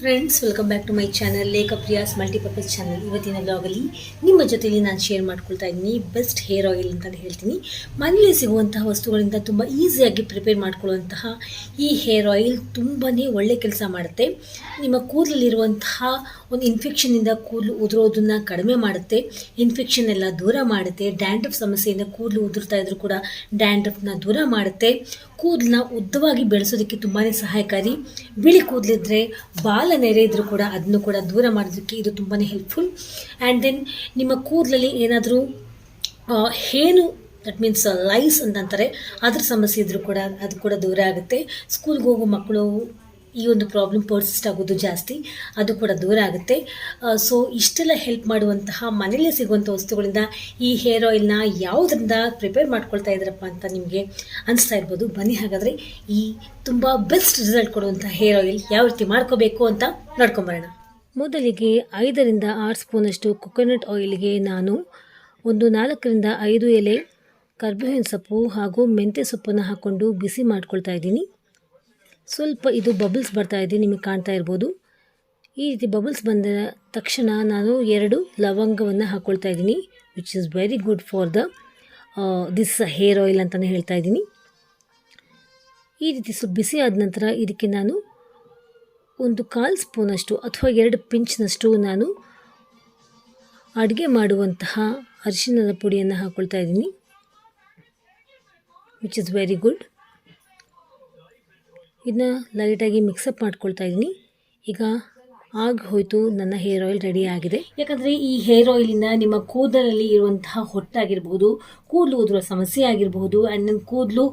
Friends welcome back to my channel Lekha Priya's multipurpose channel ಇವತ್ತಿನ ಬ್ಲಾಗಲ್ಲಿ ನಿಮ್ಮ ಜೊತೆಯಲ್ಲಿ ನಾನು ಶೇರ್ ಮಾಡ್ಕೊಳ್ತಾ ಇದ್ದೀನಿ ಬೆಸ್ಟ್ ಹೇರ್ ಆಯಿಲ್ ಅಂತ ಹೇಳ್ತೀನಿ. ಮನೆಯಲ್ಲಿ ಸಿಗುವಂತಹ ವಸ್ತುಗಳಿಂದ ತುಂಬ ಈಸಿಯಾಗಿ ಪ್ರಿಪೇರ್ ಮಾಡ್ಕೊಳ್ಳುವಂತಹ ಈ ಹೇರ್ ಆಯಿಲ್ ತುಂಬಾ ಒಳ್ಳೆ ಕೆಲಸ ಮಾಡುತ್ತೆ. ನಿಮ್ಮ ಕೂದಲಲ್ಲಿರುವಂತಹ ಒಂದು ಇನ್ಫೆಕ್ಷನಿಂದ ಕೂದಲು ಉದುರೋದನ್ನ ಕಡಿಮೆ ಮಾಡುತ್ತೆ ಇನ್ಫೆಕ್ಷನ್ ಎಲ್ಲ ದೂರ ಮಾಡುತ್ತೆ ಡ್ಯಾಂಡ್ರಫ್ ಸಮಸ್ಯೆಯಿಂದ ಕೂದಲು ಉದುರ್ತಾ ಇದ್ರೂ ಕೂಡ ಡ್ಯಾಂಡ್ರಫ್ನ ದೂರ ಮಾಡುತ್ತೆ. ಕೂದಲನ್ನ ಉದ್ದವಾಗಿ ಬೆಳೆಸೋದಕ್ಕೆ ತುಂಬಾ ಸಹಾಯಕಾರಿ. ಬಿಳಿ ಕೂದಲಿದ್ರೆ ಬಾಲ ನೆರೆ ಇದ್ರೂ ಕೂಡ ಅದನ್ನು ಕೂಡ ದೂರ ಮಾಡೋದಕ್ಕೆ ಇದು ತುಂಬಾ ಹೆಲ್ಪ್ಫುಲ್ ಆ್ಯಂಡ್ ದೆನ್ ನಿಮ್ಮ ಕೂದಲಲ್ಲಿ ಏನಾದರೂ ಏನು ದಟ್ ಮೀನ್ಸ್ ಲೈಸ್ ಅಂತ ಅಂತಾರೆ, ಅದ್ರ ಸಮಸ್ಯೆ ಇದ್ರೂ ಕೂಡ ಅದು ಕೂಡ ದೂರ ಆಗುತ್ತೆ. ಸ್ಕೂಲ್ಗೆ ಹೋಗೋ ಮಕ್ಕಳು ಈ ಒಂದು ಪ್ರಾಬ್ಲಮ್ ಪರ್ಸಿಸ್ಟ್ ಆಗೋದು ಜಾಸ್ತಿ, ಅದು ಕೂಡ ದೂರ ಆಗುತ್ತೆ. ಸೊ ಇಷ್ಟೆಲ್ಲ ಹೆಲ್ಪ್ ಮಾಡುವಂತಹ ಮನೆಯಲ್ಲೇ ಸಿಗುವಂಥ ವಸ್ತುಗಳಿಂದ ಈ ಹೇರ್ ಆಯಿಲ್ನ ಯಾವುದರಿಂದ ಪ್ರಿಪೇರ್ ಮಾಡ್ಕೊಳ್ತಾ ಇದ್ದಾರಪ್ಪ ಅಂತ ನಿಮಗೆ ಅನಿಸ್ತಾ ಇರ್ಬೋದು. ಬನ್ನಿ ಹಾಗಾದರೆ ಈ ತುಂಬ ಬೆಸ್ಟ್ ರಿಸಲ್ಟ್ ಕೊಡುವಂಥ ಹೇರ್ ಆಯಿಲ್ ಯಾವ ರೀತಿ ಮಾಡ್ಕೋಬೇಕು ಅಂತ ನೋಡ್ಕೊಂಬರೋಣ ಮೊದಲಿಗೆ ಐದರಿಂದ ಆರು ಸ್ಪೂನಷ್ಟು ಕೊಕೊನಟ್ ಆಯಿಲ್ಗೆ ನಾನು ಒಂದು ನಾಲ್ಕರಿಂದ ಐದು ಎಲೆ ಕರ್ಬೇವಿನ ಸೊಪ್ಪು ಹಾಗೂ ಮೆಂತ್ಯ ಸೊಪ್ಪನ್ನು ಹಾಕ್ಕೊಂಡು ಬಿಸಿ ಮಾಡ್ಕೊಳ್ತಾ ಇದ್ದೀನಿ. ಸ್ವಲ್ಪ ಇದು ಬಬಲ್ಸ್ ಬರ್ತಾ ಇದೆ, ನಿಮಗೆ ಕಾಣ್ತಾ ಇರ್ಬೋದು. ಈ ರೀತಿ ಬಬಲ್ಸ್ ಬಂದ ತಕ್ಷಣ ನಾನು ಎರಡು ಲವಂಗವನ್ನು ಹಾಕ್ಕೊಳ್ತಾ ಇದ್ದೀನಿ which is very good for the this hair oil ಅಂತಲೇ ಹೇಳ್ತಾ ಇದ್ದೀನಿ. ಈ ರೀತಿ ಸು, ಬಿಸಿ ಆದ ನಂತರ ಇದಕ್ಕೆ ನಾನು ಒಂದು ಕಾಲು ಸ್ಪೂನಷ್ಟು ಅಥವಾ ಎರಡು ಪಿಂಚ್ನಷ್ಟು ನಾನು ಅಡುಗೆ ಮಾಡುವಂತಹ ಅರಿಶಿಣದ ಪುಡಿಯನ್ನು ಹಾಕ್ಕೊಳ್ತಾ ಇದ್ದೀನಿ ವಿಚ್ ಇಸ್ ವೆರಿ ಗುಡ್ ಇದನ್ನ ಲೈಟಾಗಿ ಮಿಕ್ಸಪ್ ಮಾಡ್ಕೊಳ್ತಾ ಇದ್ದೀನಿ. ಈಗ ಆಗ ಹೋಯಿತು, ನನ್ನ ಹೇರ್ ಆಯಿಲ್ ರೆಡಿ ಆಗಿದೆ. ಯಾಕಂದರೆ ಈ ಹೇರ್ ಇಂದ ನಿಮ್ಮ ಕೂದಲಲ್ಲಿ ಇರುವಂತಹ ಹೊಟ್ಟಾಗಿರ್ಬೋದು, ಕೂದಲು ಉದುರುವ ಸಮಸ್ಯೆ ಆಗಿರಬಹುದು ಆ್ಯಂಡ್ ನನ್ನ ಕೂದಲು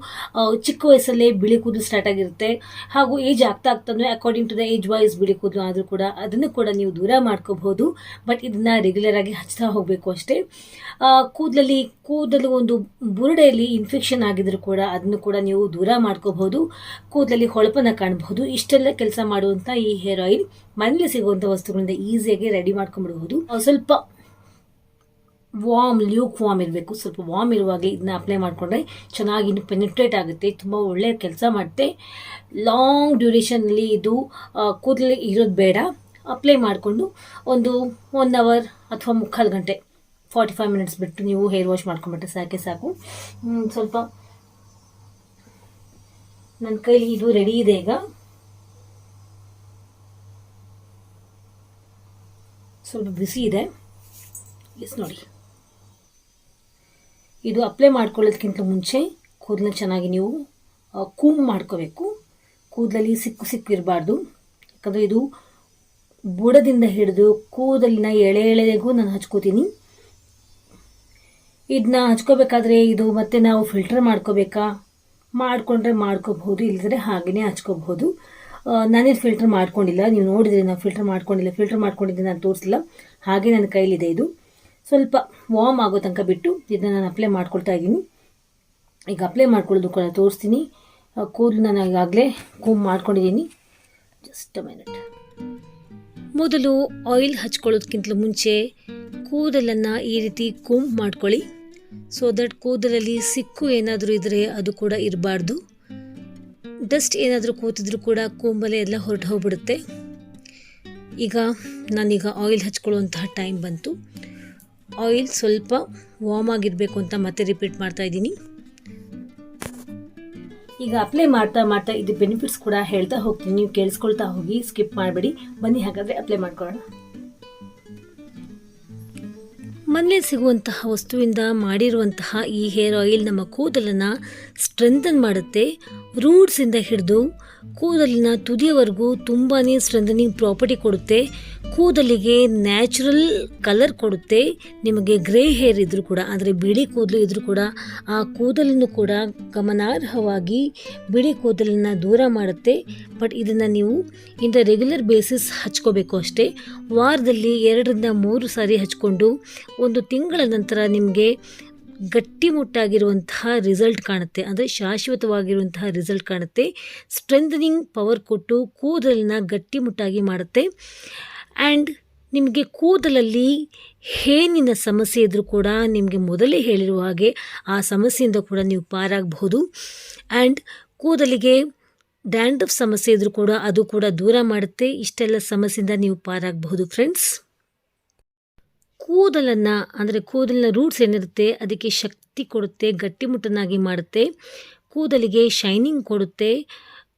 ಚಿಕ್ಕ ವಯಸ್ಸಲ್ಲೇ ಬಿಳಿ ಕೂದಲು ಸ್ಟಾರ್ಟ್ ಆಗಿರುತ್ತೆ. ಹಾಗೂ ಏಜ್ ಆಗ್ತಾ ಆಗ್ತಾನೆ according to the age wise ಬಿಳಿ ಕೂದಲು ಆದರೂ ಕೂಡ ಅದನ್ನು ಕೂಡ ನೀವು ದೂರ ಮಾಡ್ಕೋಬಹುದು. ಬಟ್ ಇದನ್ನು ರೆಗ್ಯುಲರ್ ಆಗಿ ಹಚ್ತಾ ಹೋಗಬೇಕು ಅಷ್ಟೇ. ಕೂದಲಲ್ಲಿ, ಕೂದಲು ಒಂದು ಬುರುಡೆಯಲ್ಲಿ ಇನ್ಫೆಕ್ಷನ್ ಆಗಿದ್ರು ಕೂಡ ಅದನ್ನು ಕೂಡ ನೀವು ದೂರ ಮಾಡ್ಕೋಬಹುದು. ಕೂದಲಲ್ಲಿ ಹೊಳಪನ್ನು ಕಾಣಬಹುದು. ಇಷ್ಟೆಲ್ಲ ಕೆಲಸ ಮಾಡುವಂಥ ಈ ಹೇರ್ ಆಯಿಲ್ ಮನೇಲಿ ಸಿಗುವಂಥ ವಸ್ತುಗಳಿಂದ ಈಸಿಯಾಗಿ ರೆಡಿ ಮಾಡ್ಕೊಂಡ್ಬಿಡಬಹುದು ಸ್ವಲ್ಪ ವಾಮ್ ಲ್ಯೂಕ್ ವಾಮ್ ಇರಬೇಕು. ಸ್ವಲ್ಪ ವಾಮ್ ಇರುವಾಗ ಇದನ್ನ ಅಪ್ಲೈ ಮಾಡಿಕೊಂಡ್ರೆ ಚೆನ್ನಾಗಿ ಇನ್ನು ಪೆನಿಟ್ರೇಟ್ ಆಗುತ್ತೆ. ತುಂಬ ಒಳ್ಳೆಯ ಕೆಲಸ ಮಾಡುತ್ತೆ ಲಾಂಗ್ ಡ್ಯೂರೇಷನಲ್ಲಿ ಇದು ಕೂದಲು ಇರೋದು ಬೇಡ. ಅಪ್ಲೈ ಮಾಡಿಕೊಂಡು ಒಂದು ಒನ್ ಅವರ್ ಅಥವಾ ಮುಕ್ಕಾಲು ಗಂಟೆ ಫಾರ್ಟಿ ಫೈವ್ ಮಿನಿಟ್ಸ್ ಬಿಟ್ಟು ನೀವು ಹೇರ್ ವಾಶ್ ಮಾಡ್ಕೊಂಬಿಟ್ರೆ ಸಾಕೆ ಸಾಕು. ಸ್ವಲ್ಪ ನನ್ನ ಕೈಲಿ ಇದು ರೆಡಿ ಇದೆ ಈಗ. ಸ್ವಲ್ಪ ಬಿಸಿ ಇದೆ. ಎಸ್ ನೋಡಿ. ಇದು ಅಪ್ಲೈ ಮಾಡ್ಕೊಳ್ಳೋದಕ್ಕಿಂತ ಮುಂಚೆ ಕೂದಲನ್ನ ಚೆನ್ನಾಗಿ ನೀವು ಕೂಮ್ ಮಾಡ್ಕೋಬೇಕು. ಕೂದಲಲ್ಲಿ ಸಿಕ್ಕು ಸಿಕ್ಕಿರಬಾರ್ದು ಯಾಕಂದರೆ ಇದು ಬುಡದಿಂದ ಹಿಡಿದು ಕೂದಲಿನ ಎಳೆ ಎಳೆಗೂ ನಾನು ಹಚ್ಕೋತೀನಿ. ಇದನ್ನ ಹಚ್ಕೋಬೇಕಾದ್ರೆ ಇದು ಮತ್ತೆ ನಾವು ಫಿಲ್ಟರ್ ಮಾಡ್ಕೋಬೇಕಾ? ಮಾಡಿಕೊಂಡ್ರೆ ಮಾಡ್ಕೋಬಹುದು ಇಲ್ಲದ್ರೆ ಹಾಗೆಯೇ ಹಚ್ಕೋಬಹುದು. ನಾನೇನು ಫಿಲ್ಟರ್ ಮಾಡ್ಕೊಂಡಿಲ್ಲ. ನೀವು ನೋಡಿದ್ರೆ ನಾನು ಫಿಲ್ಟರ್ ಮಾಡ್ಕೊಂಡಿಲ್ಲ. ಫಿಲ್ಟರ್ ಮಾಡ್ಕೊಂಡಿದ್ದೆ ನಾನು ತೋರಿಸಿಲ್ಲ. ಹಾಗೆ ನನ್ನ ಕೈಲಿದೆ ಇದು. ಸ್ವಲ್ಪ ವಾಮ್ ಆಗೋ ತನಕ ಬಿಟ್ಟು ಇದನ್ನು ನಾನು ಅಪ್ಲೈ ಮಾಡ್ಕೊಳ್ತಾ ಇದ್ದೀನಿ. ಈಗ ಅಪ್ಲೈ ಮಾಡ್ಕೊಳ್ಳೋದು ಕೂಡ ತೋರಿಸ್ತೀನಿ. ಕೂದಲು ನಾನು ಈಗಾಗಲೇ ಕೂಮ್ ಮಾಡ್ಕೊಂಡಿದ್ದೀನಿ. ಜಸ್ಟ್ ಮಿನಿಟ್ ಮೊದಲು ಆಯಿಲ್ ಹಚ್ಕೊಳ್ಳೋದಕ್ಕಿಂತ ಮುಂಚೆ ಕೂದಲನ್ನು ಈ ರೀತಿ ಕೂಮ್ ಮಾಡ್ಕೊಳ್ಳಿ. ಸೊ ದಟ್ ಕೂದಲಲ್ಲಿ ಸಿಕ್ಕು ಏನಾದರೂ ಇದ್ದರೆ ಅದು ಕೂಡ ಇರಬಾರ್ದು. ಡಸ್ಟ್ ಏನಾದರೂ ಕೂತಿದ್ರು ಕೂಡ ಕೂಂಬಲೆ ಎಲ್ಲ ಹೊರಟು ಹೋಗ್ಬಿಡುತ್ತೆ. ಈಗ ನಾನೀಗ ಆಯಿಲ್ ಹಚ್ಕೊಳ್ಳುವಂತಹ ಟೈಮ್ ಬಂತು. ಆಯಿಲ್ ಸ್ವಲ್ಪ ವಾಮ್ ಆಗಿರಬೇಕು ಅಂತ ಮತ್ತೆ ರಿಪೀಟ್ ಮಾಡ್ತಾ ಇದ್ದೀನಿ. ಈಗ ಅಪ್ಲೈ ಮಾಡ್ತಾ ಮಾಡ್ತಾ ಇದು ಬೆನಿಫಿಟ್ಸ್ ಕೂಡ ಹೇಳ್ತಾ ಹೋಗ್ತೀನಿ. ನೀವು ಕೇಳಿಸ್ಕೊಳ್ತಾ ಹೋಗಿ ಸ್ಕಿಪ್ ಮಾಡಬೇಡಿ. ಬನ್ನಿ, ಹಾಗಾದರೆ ಅಪ್ಲೈ ಮಾಡ್ಕೊಳ್ಳೋಣ. ಮನೇಲಿ ಸಿಗುವಂತಹ ವಸ್ತುವಿಂದ ಮಾಡಿರುವಂತಹ ಈ ಹೇರ್ ಆಯಿಲ್ ನಮ್ಮ ಕೂದಲನ್ನು ಸ್ಟ್ರೆಂಥನ್ ಮಾಡುತ್ತೆ ರೂಟ್ಸಿಂದ ಹಿಡಿದು ಕೂದಲಿನ ತುದಿಯವರೆಗೂ ತುಂಬಾ ಸ್ಟ್ರೆಂಥನಿಂಗ್ ಪ್ರಾಪರ್ಟಿ ಕೊಡುತ್ತೆ. ಕೂದಲಿಗೆ ನ್ಯಾಚುರಲ್ ಕಲರ್ ಕೊಡುತ್ತೆ. ನಿಮಗೆ ಗ್ರೇ ಹೇರ್ ಇದ್ದರೂ ಕೂಡ, ಅಂದರೆ ಬಿಳಿ ಕೂದಲು ಇದ್ದರೂ ಕೂಡ, ಆ ಕೂದಲನ್ನು ಕೂಡ ಗಮನಾರ್ಹವಾಗಿ ಬಿಳಿ ಕೂದಲನ್ನು ದೂರ ಮಾಡುತ್ತೆ. ಬಟ್ ಇದನ್ನು ನೀವು ಇಂಥ ರೆಗ್ಯುಲರ್ ಬೇಸಿಸ್ ಹಚ್ಕೋಬೇಕು ಅಷ್ಟೇ. ವಾರದಲ್ಲಿ ಎರಡರಿಂದ ಮೂರು ಸಾರಿ ಹಚ್ಕೊಂಡು, ಒಂದು ತಿಂಗಳ ನಂತರ ನಿಮಗೆ ಗಟ್ಟಿಮುಟ್ಟಾಗಿರುವಂತಹ ರಿಸಲ್ಟ್ ಕಾಣುತ್ತೆ. ಅಂದರೆ ಶಾಶ್ವತವಾಗಿರುವಂತಹ ರಿಸಲ್ಟ್ ಕಾಣುತ್ತೆ. ಸ್ಟ್ರೆಂಥನಿಂಗ್ ಪವರ್ ಕೊಟ್ಟು ಕೂದಲನ್ನ ಗಟ್ಟಿಮುಟ್ಟಾಗಿ ಮಾಡುತ್ತೆ. ಆ್ಯಂಡ್ ನಿಮಗೆ ಕೂದಲಲ್ಲಿ ಹೇನಿನ ಸಮಸ್ಯೆ ಇದ್ದರೂ ಕೂಡ ನಿಮಗೆ ಮೊದಲೇ ಹೇಳಿರುವ ಹಾಗೆ ಆ ಸಮಸ್ಯೆಯಿಂದ ಕೂಡ ನೀವು ಪಾರಾಗಬಹುದು. ಆ್ಯಂಡ್ ಕೂದಲಿಗೆ ಡ್ಯಾಂಡ್ರಫ್ ಸಮಸ್ಯೆ ಇದ್ದರೂ ಕೂಡ ಅದು ಕೂಡ ದೂರ ಮಾಡುತ್ತೆ. ಇಷ್ಟೆಲ್ಲ ಸಮಸ್ಯೆಯಿಂದ ನೀವು ಪಾರಾಗಬಹುದು ಫ್ರೆಂಡ್ಸ್ ಕೂದಲನ್ನು ಅಂದರೆ ಕೂದಲಿನ ರೂಟ್ಸ್ ಏನಿರುತ್ತೆ ಅದಕ್ಕೆ ಶಕ್ತಿ ಕೊಡುತ್ತೆ ಗಟ್ಟಿಮುಟ್ಟನಾಗಿ ಮಾಡುತ್ತೆ ಕೂದಲಿಗೆ ಶೈನಿಂಗ್ ಕೊಡುತ್ತೆ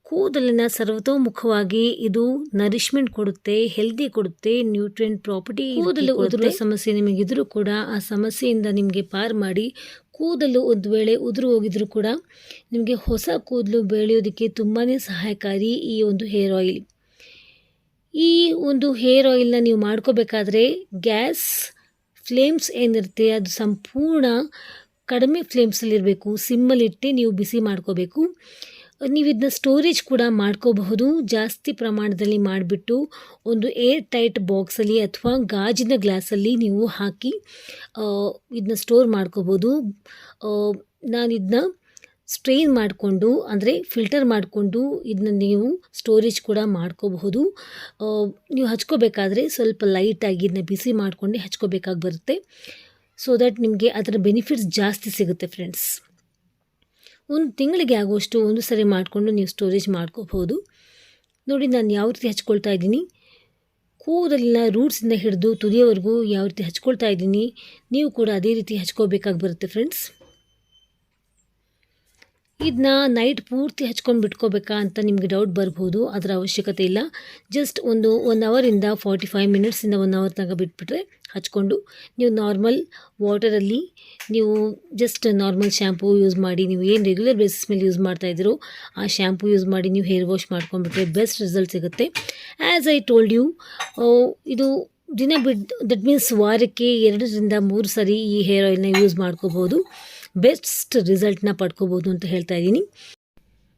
ಕೂದಲಿನ ಸರ್ವತೋಮುಖವಾಗಿ ಇದು ನರಿಶ್ಮೆಂಟ್ ಕೊಡುತ್ತೆ ಹೆಲ್ದಿ ಕೊಡುತ್ತೆ ನ್ಯೂಟ್ರಿಯೆಂಟ್ ಪ್ರಾಪರ್ಟಿ ಕೂದಲು ಉದುರುವ ಸಮಸ್ಯೆ ನಿಮಗಿದ್ರೂ ಕೂಡ ಆ ಸಮಸ್ಯೆಯಿಂದ ನಿಮಗೆ ಪಾರ್ ಮಾಡಿ ಕೂದಲು ಒಂದು ವೇಳೆ ಉದುರು ಹೋಗಿದ್ರು ಕೂಡ ನಿಮಗೆ ಹೊಸ ಕೂದಲು ಬೆಳೆಯೋದಕ್ಕೆ ತುಂಬಾ ಸಹಾಯಕಾರಿ ಈ ಒಂದು ಹೇರ್ ಆಯಿಲ್ ಈ ಒಂದು ಹೇರ್ ಆಯಿಲ್ನ ನೀವು ಮಾಡ್ಕೋಬೇಕಾದ್ರೆ ಗ್ಯಾಸ್ ಫ್ಲೇಮ್ಸ್ ಏನಿರುತ್ತೆ, ಅದು ಸಂಪೂರ್ಣ ಕಡಿಮೆ ಫ್ಲೇಮ್ಸಲ್ಲಿರಬೇಕು. ಸಿಮ್ಮಲ್ಲಿಟ್ಟು ನೀವು ಬಿಸಿ ಮಾಡ್ಕೋಬೇಕು. ನೀವು ಇದನ್ನ ಸ್ಟೋರೇಜ್ ಕೂಡ ಮಾಡ್ಕೋಬಹುದು. ಜಾಸ್ತಿ ಪ್ರಮಾಣದಲ್ಲಿ ಮಾಡಿಬಿಟ್ಟು ಒಂದು ಏರ್ ಟೈಟ್ ಬಾಕ್ಸಲ್ಲಿ ಅಥವಾ ಗಾಜಿನ ಗ್ಲಾಸಲ್ಲಿ ನೀವು ಹಾಕಿ ಇದನ್ನ ಸ್ಟೋರ್ ಮಾಡ್ಕೋಬೋದು ನಾನು ಇದನ್ನ ಸ್ಟ್ರೈನ್ ಮಾಡಿಕೊಂಡು, ಅಂದರೆ ಫಿಲ್ಟರ್ ಮಾಡಿಕೊಂಡು ಇದನ್ನ ನೀವು ಸ್ಟೋರೇಜ್ ಕೂಡ ಮಾಡ್ಕೋಬಹುದು. ನೀವು ಹಚ್ಕೋಬೇಕಾದ್ರೆ ಸ್ವಲ್ಪ ಲೈಟಾಗಿ ಇದನ್ನ ಬಿಸಿ ಮಾಡಿಕೊಂಡು ಹಚ್ಕೋಬೇಕಾಗಿ ಬರುತ್ತೆ. ಸೊ ದಟ್ ನಿಮಗೆ ಅದರ ಬೆನಿಫಿಟ್ಸ್ ಜಾಸ್ತಿ ಸಿಗುತ್ತೆ ಫ್ರೆಂಡ್ಸ್. ಒಂದು ತಿಂಗಳಿಗೆ ಆಗುವಷ್ಟು ಒಂದು ಸರಿ ಮಾಡಿಕೊಂಡು ನೀವು ಸ್ಟೋರೇಜ್ ಮಾಡ್ಕೋಬಹುದು. ನೋಡಿ ನಾನು ಯಾವ ರೀತಿ ಹಚ್ಕೊಳ್ತಾ ಇದ್ದೀನಿ. ಕೂದಲಿನ ರೂಟ್ಸಿಂದ ಹಿಡಿದು ತುದಿಯವರೆಗೂ ಯಾವ ರೀತಿ ಹಚ್ಕೊಳ್ತಾ ಇದ್ದೀನಿ, ನೀವು ಕೂಡ ಅದೇ ರೀತಿ ಹಚ್ಕೋಬೇಕಾಗಿ ಬರುತ್ತೆ ಫ್ರೆಂಡ್ಸ್. ಇದನ್ನ ನೈಟ್ ಪೂರ್ತಿ ಹಚ್ಕೊಂಡು ಬಿಟ್ಕೋಬೇಕಾ ಅಂತ ನಿಮಗೆ ಡೌಟ್ ಬರ್ಬೋದು, ಅದರ ಅವಶ್ಯಕತೆ ಇಲ್ಲ. ಜಸ್ಟ್ ಒಂದು ಒನ್ ಅವರಿಂದ ಫಾರ್ಟಿ ಫೈವ್ ಮಿನಿಟ್ಸಿಂದ ಒನ್ ಅವರ್ ತನಕ ಬಿಟ್ಬಿಟ್ರೆ ಹಚ್ಕೊಂಡು, ನೀವು ನಾರ್ಮಲ್ ವಾಟರಲ್ಲಿ ನೀವು ಜಸ್ಟ್ ನಾರ್ಮಲ್ ಶ್ಯಾಂಪೂ ಯೂಸ್ ಮಾಡಿ, ನೀವು ಏನು ರೆಗ್ಯುಲರ್ ಬೇಸಿಸ್ ಮೇಲೆ ಯೂಸ್ ಮಾಡ್ತಾ ಇದ್ದೀರೋ ಆ ಶ್ಯಾಂಪೂ ಯೂಸ್ ಮಾಡಿ ನೀವು ಹೇರ್ ವಾಶ್ ಮಾಡ್ಕೊಂಡ್ಬಿಟ್ರೆ ಬೆಸ್ಟ್ ರಿಸಲ್ಟ್ ಸಿಗುತ್ತೆ. ಆ್ಯಸ್ ಐ ಟೋಲ್ಡ್ ಯು ಇದು ದಿನ ಬಿಡ್ ದಟ್ ಮೀನ್ಸ್ ವಾರಕ್ಕೆ ಎರಡರಿಂದ ಮೂರು ಸರಿ ಈ ಹೇರ್ ಆಯಿಲ್ನ ಯೂಸ್ ಮಾಡ್ಕೋಬೋದು. ಬೆಸ್ಟ್ ರಿಸಲ್ಟ್ನ ಪಡ್ಕೋಬೋದು ಅಂತ ಹೇಳ್ತಾ ಇದ್ದೀನಿ.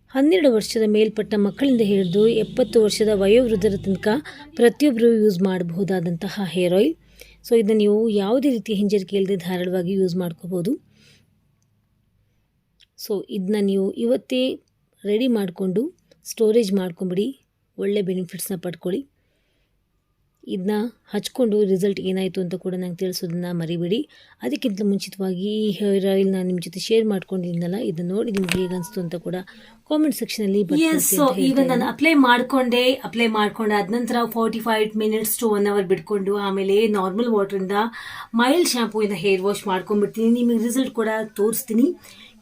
ಹನ್ನೆರಡು ವರ್ಷದ ಮೇಲ್ಪಟ್ಟ ಮಕ್ಕಳಿಂದ ಹಿಡಿದು ಎಪ್ಪತ್ತು ವರ್ಷದ ವಯೋವೃದ್ಧರ ತನಕ ಪ್ರತಿಯೊಬ್ಬರು ಯೂಸ್ ಮಾಡಬಹುದಾದಂತಹ ಹೇರ್ ಆಯಿಲ್. ಸೊ, ಇದನ್ನು ನೀವು ಯಾವುದೇ ರೀತಿಯ ಹಿಂಜರಿಕೆ ಇಲ್ಲದೆ ಧಾರಾಳವಾಗಿ ಯೂಸ್ ಮಾಡ್ಕೋಬೋದು. ಸೊ, ಇದನ್ನ ನೀವು ಇವತ್ತೇ ರೆಡಿ ಮಾಡಿಕೊಂಡು ಸ್ಟೋರೇಜ್ ಮಾಡ್ಕೊಂಬಿಡಿ. ಒಳ್ಳೆ ಬೆನಿಫಿಟ್ಸ್ನ ಪಡ್ಕೊಳ್ಳಿ. ಇದನ್ನ ಹಚ್ಕೊಂಡು ರಿಸಲ್ಟ್ ಏನಾಯಿತು ಅಂತ ಕೂಡ ನಂಗೆ ತಿಳಿಸೋದನ್ನ ಮರಿಬೇಡಿ. ಅದಕ್ಕಿಂತ ಮುಂಚಿತವಾಗಿ ಈ ಹೇರ್ ಆಯಿಲ್ ನಾನು ನಿಮ್ಮ ಜೊತೆ ಶೇರ್ ಮಾಡ್ಕೊಂಡಿದ್ದೀನಲ್ಲ ಇದನ್ನ ನೋಡಿ ನಿಮ್ಗೆ ಹೇಗೆ ಅನಿಸ್ತು ಅಂತ ಕೂಡ ಕಾಮೆಂಟ್ ಸೆಕ್ಷನಲ್ಲಿ ಸೊ ಈಗ ನಾನು ಅಪ್ಲೈ ಮಾಡಿಕೊಂಡೆ ಅಪ್ಲೈ ಮಾಡ್ಕೊಂಡೆ ಅದ ನಂತರ forty five minutes to one hour ಬಿಟ್ಕೊಂಡು ಆಮೇಲೆ ನಾರ್ಮಲ್ ವಾಟರಿಂದ ಮೈಲ್ಡ್ ಶಾಂಪೂ ಇಂದ ಹೇರ್ ವಾಶ್ ಮಾಡ್ಕೊಂಡ್ಬಿಡ್ತೀನಿ. ನಿಮಗೆ ರಿಸಲ್ಟ್ ಕೂಡ ತೋರಿಸ್ತೀನಿ.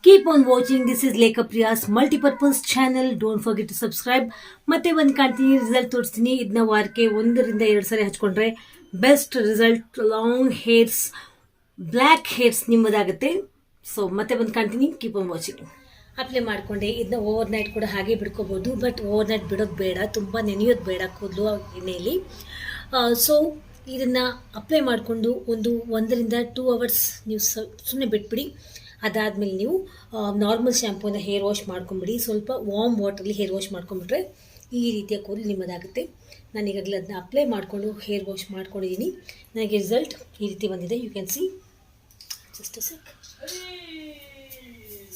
Keep on watching this is Lekha Priya's multipurpose channel don't forget to subscribe ಮತ್ತೆ ಒಂದು ಕಾಣ್ತೀನಿ. ರಿಸಲ್ಟ್ ತೋರಿಸ್ತೀನಿ. ಇದನ್ನ ವಾರಕ್ಕೆ ಒಂದರಿಂದ ಎರಡು ಸಾರಿ ಹಚ್ಕೊಂಡ್ರೆ best result long hairs black hairs ನಿಮ್ಮದಾಗುತ್ತೆ. So ಮತ್ತೆ ಒಂದು ಕಾಣ್ತೀನಿ. ಕೀಪ್ ಆನ್ ವಾಚಿಂಗ್ ಅಪ್ಲೈ ಮಾಡಿಕೊಂಡೆ. ಇದನ್ನ ಓವರ್ ನೈಟ್ ಕೂಡ ಹಾಗೆ ಬಿಡ್ಕೋಬೋದು. ಬಟ್ ಓವರ್ ನೈಟ್ ಬಿಡೋದು ಬೇಡ. ತುಂಬ ನೆನೆಯೋದು ಬೇಡ ಕೂದಲು ಎಣ್ಣೆಯಲ್ಲಿ ಸೊ ಇದನ್ನು ಅಪ್ಲೈ ಮಾಡಿಕೊಂಡು ಒಂದು ಒಂದರಿಂದ ಟೂ ಅವರ್ಸ್ ನೀವು ಸುಮ್ಮನೆ ಬಿಟ್ಬಿಡಿ. ಅದಾದಮೇಲೆ ನೀವು ನಾರ್ಮಲ್ ಶ್ಯಾಂಪೂನ ಹೇರ್ ವಾಶ್ ಮಾಡ್ಕೊಂಬಿಡಿ. ಸ್ವಲ್ಪ ವಾರ್ಮ್ ವಾಟ್ರಲ್ಲಿ ಹೇರ್ ವಾಶ್ ಮಾಡ್ಕೊಂಬಿಟ್ರೆ ಈ ರೀತಿಯ ಕೂದಲು ನಿಮ್ಮದಾಗುತ್ತೆ. ನಾನು ಈಗಾಗಲೇ ಅದನ್ನ ಅಪ್ಲೈ ಮಾಡಿಕೊಂಡು ಹೇರ್ ವಾಶ್ ಮಾಡ್ಕೊಂಡಿದ್ದೀನಿ ನನಗೆ ರಿಸಲ್ಟ್ ಈ ರೀತಿ ಬಂದಿದೆ. You can see just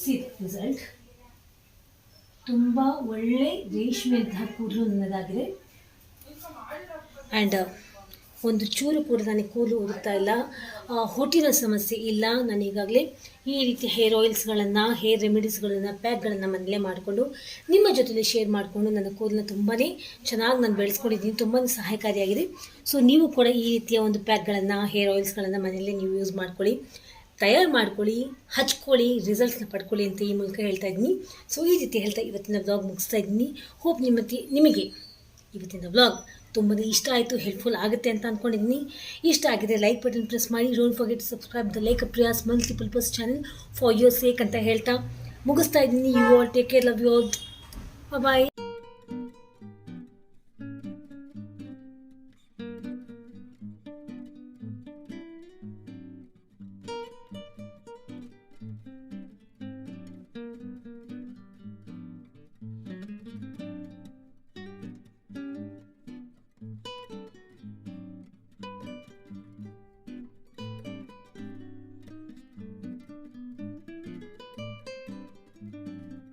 see result ತುಂಬ ಒಳ್ಳೆ ರೇಷ್ಮೆಯಂತಹ ಕೂದಲು ನನ್ನದಾಗಿದೆ ಆ್ಯಂಡ್ ಒಂದು ಚೂರು ಕೂಡ ನನಗೆ ಕೂದಲು ಉದುರ್ತಾ ಇಲ್ಲ. ಹೊಟ್ಟಿನ ಸಮಸ್ಯೆ ಇಲ್ಲ. ನಾನು ಈಗಾಗಲೇ ಈ ರೀತಿ ಹೇರ್ ಆಯಿಲ್ಸ್ಗಳನ್ನು ಹೇರ್ ರೆಮಿಡೀಸ್ಗಳನ್ನು ಪ್ಯಾಕ್ಗಳನ್ನು ಮನೇಲೇ ಮಾಡಿಕೊಂಡು, ನಿಮ್ಮ ಜೊತೆಲಿ ಶೇರ್ ಮಾಡಿಕೊಂಡು ನನ್ನ ಕೂದಲನ್ನ ತುಂಬಾ ಚೆನ್ನಾಗಿ ನಾನು ಬೆಳೆಸ್ಕೊಂಡಿದ್ದೀನಿ. ತುಂಬಾ ಸಹಾಯಕಾರಿಯಾಗಿದೆ. ಸೊ ನೀವು ಕೂಡ ಈ ರೀತಿಯ ಒಂದು ಪ್ಯಾಕ್ಗಳನ್ನು ಹೇರ್ ಆಯಿಲ್ಸ್ಗಳನ್ನು ಮನೆಯಲ್ಲೇ ನೀವು ಯೂಸ್ ಮಾಡ್ಕೊಳ್ಳಿ. ತಯಾರು ಮಾಡ್ಕೊಳ್ಳಿ. ಹಚ್ಕೊಳ್ಳಿ. ರಿಸಲ್ಟ್ಸ್ನ ಪಡ್ಕೊಳ್ಳಿ ಅಂತ ಈ ಮೂಲಕ ಹೇಳ್ತಾ ಇದ್ದೀನಿ. ಸೊ ಈ ರೀತಿ ಹೇಳ್ತಾ ಇವತ್ತಿನ ಬ್ಲಾಗ್ ಮುಗಿಸ್ತಾ ಇದ್ದೀನಿ. ಹೋಪ್ ನಿಮ್ಮ ನಿಮಗೆ ಇವತ್ತಿನ ವ್ಲಾಗ್ ತುಂಬಾ ಇಷ್ಟ ಆಯಿತು ಹೆಲ್ಪ್ಫುಲ್ ಆಗುತ್ತೆ ಅಂತ ಅಂದ್ಕೊಂಡಿದ್ದೀನಿ ಇಷ್ಟ ಆಗಿದೆ ಲೈಕ್ ಬಟನ್ ಪ್ರೆಸ್ ಮಾಡಿ. Don't forget subscribe the like Priya's multipurpose channel for your sake ಅಂತ ಹೇಳ್ತಾ ಮುಗಿಸ್ತಾ ಇದ್ದೀನಿ. You all take care love you all bye